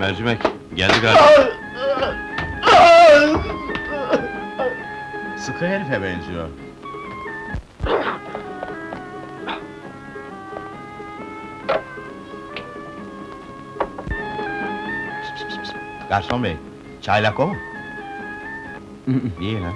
Mercimek, geldi galiba. Sıkı herife benziyor. Garson bey, çaylak o mu? İyi ha.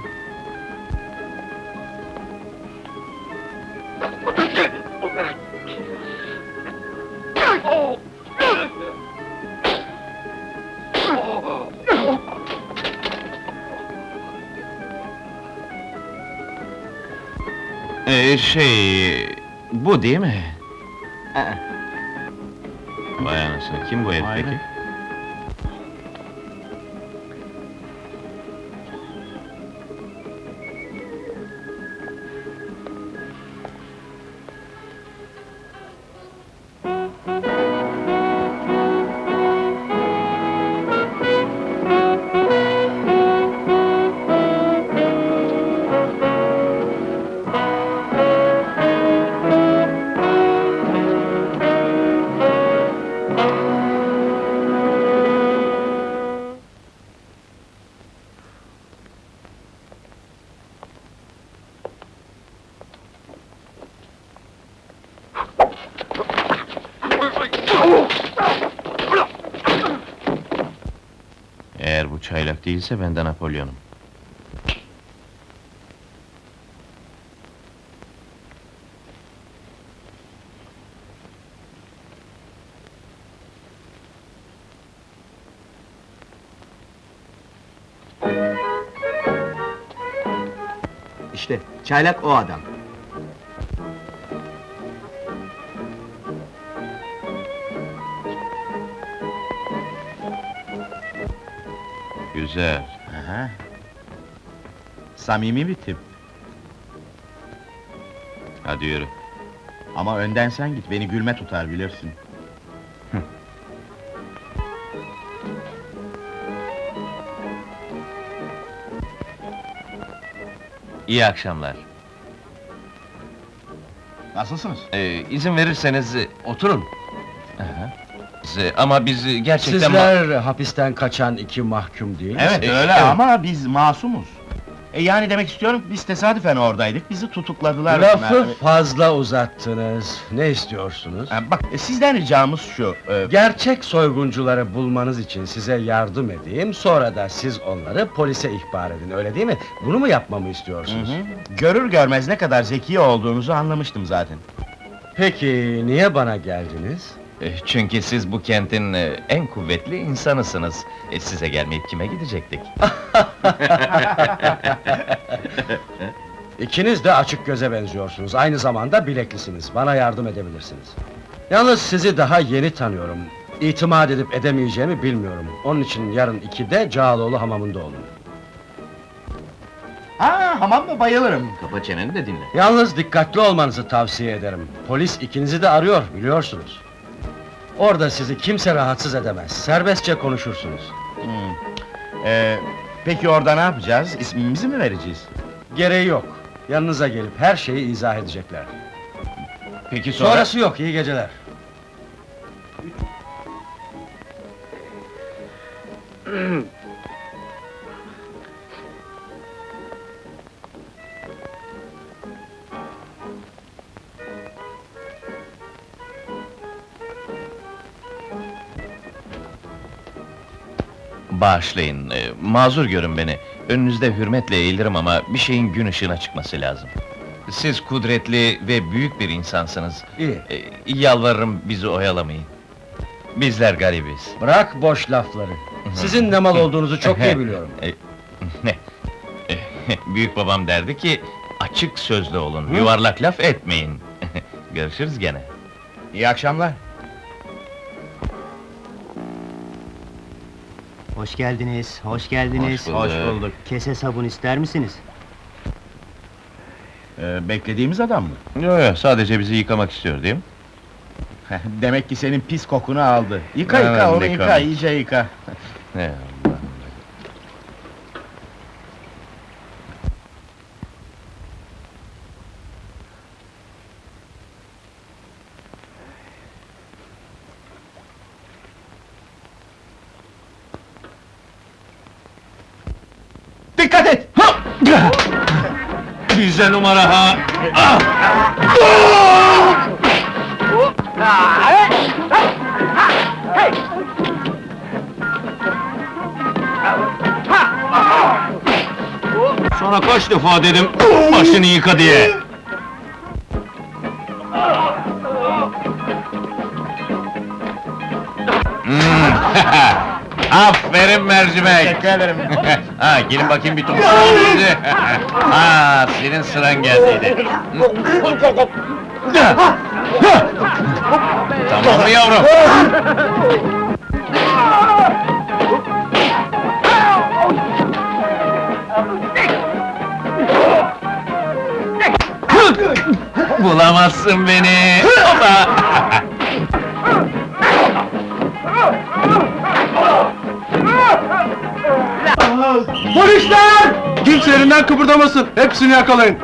Ee, şey... Bu değil mi? Vay anasını, kim bu herif Aynen. peki? Eğer çaylak değilse ben de Napolyon'um. İşte çaylak o adam. Güzel. Aha. Samimi bir tip. Hadi yürü. Ama önden sen git, beni gülme tutar bilirsin. İyi akşamlar. Nasılsınız? Ee, izin verirseniz e, oturun. Ama biz e, gerçekten... Sizler hapisten kaçan iki mahkum değil Evet misiniz? öyle evet. ama biz masumuz. E yani demek istiyorum, biz tesadüfen oradaydık, bizi tutukladılar. Lafı Mer- fazla uzattınız. Ne istiyorsunuz? Ha, bak, e, sizden ricamız şu, e, Gerçek soyguncuları bulmanız için size yardım edeyim, sonra da siz onları polise ihbar edin, öyle değil mi? Bunu mu yapmamı hı istiyorsunuz? hı, görür görmez ne kadar zeki olduğunuzu anlamıştım zaten. Peki, niye bana geldiniz? E, Çünkü siz bu kentin e, en kuvvetli insanısınız. E, size gelmeyip kime gidecektik? İkiniz de açık göze benziyorsunuz, aynı zamanda bileklisiniz, bana yardım edebilirsiniz. Yalnız sizi daha yeni tanıyorum. İtimat edip edemeyeceğimi bilmiyorum. Onun için yarın ikide Cağaloğlu hamamında olun. Ha, hamamda bayılırım. Kapa çeneni de dinle. Yalnız dikkatli olmanızı tavsiye ederim. Polis ikinizi de arıyor, biliyorsunuz. Orada sizi kimse rahatsız edemez, serbestçe konuşursunuz. Hmm. E, peki orada ne yapacağız? İsmimizi mi vereceğiz? Gereği yok. Yanınıza gelip her şeyi izah edecekler. Peki sonra... Sonrası yok, iyi geceler. Bağışlayın, e, mazur görün beni. Önünüzde hürmetle eğilirim ama bir şeyin gün ışığına çıkması lazım. Siz kudretli ve büyük bir insansınız. İyi. E, yalvarırım bizi oyalamayın. Bizler garibiz. Bırak boş lafları. Sizin ne mal olduğunuzu çok iyi biliyorum. E, ne? E, Büyük babam derdi ki, açık sözlü olun, Hı? yuvarlak laf etmeyin. Görüşürüz gene. İyi akşamlar. Hoş geldiniz, hoş geldiniz. Hoş Hoş bulduk. bulduk. Kese sabun ister misiniz? E, beklediğimiz adam mı? Yo yo, sadece bizi yıkamak istiyor değil mi? Demek ki senin pis kokunu aldı. Yıka Hemen yıka onu yıka. iyice yıka. Ne. Dikkat et! Bize numara ha! Sana kaç defa dedim, başını yıka diye! Hmm, Aferin mercimek! Teşekkür ederim. ha, gelin bakayım bir topu sizi. ha, senin sıran geldiydi. tamam mı yavrum? Bulamazsın beni! Hopa! Polisler! Kimse yerinden kıpırdamasın, hepsini yakalayın!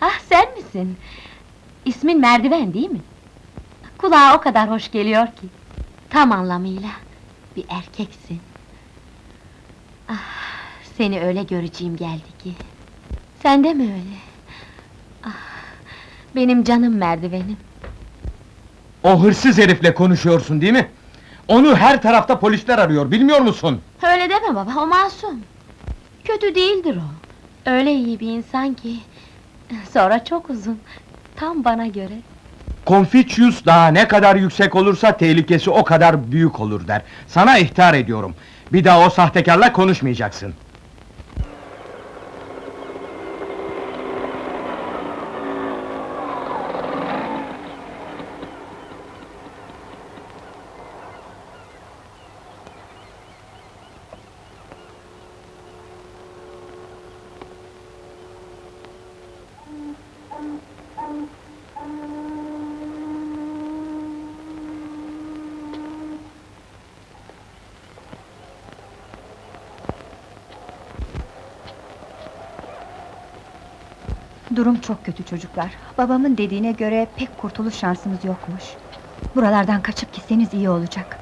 Ah sen misin? İsmin Merdiven değil mi? Kulağa o kadar hoş geliyor ki. Tam anlamıyla bir erkeksin. Ah, seni öyle göreceğim geldi ki. Sen de mi öyle? Ah, benim canım merdivenim. O hırsız herifle konuşuyorsun değil mi? Onu her tarafta polisler arıyor, bilmiyor musun? Öyle deme baba, o masum. Kötü değildir o. Öyle iyi bir insan ki. Sonra çok uzun. Tam bana göre. Confucius daha ne kadar yüksek olursa tehlikesi o kadar büyük olur der. Sana ihtar ediyorum. Bir daha o sahtekarla konuşmayacaksın. Durum çok kötü çocuklar. Babamın dediğine göre pek kurtuluş şansımız yokmuş. Buralardan kaçıp gitseniz iyi olacak.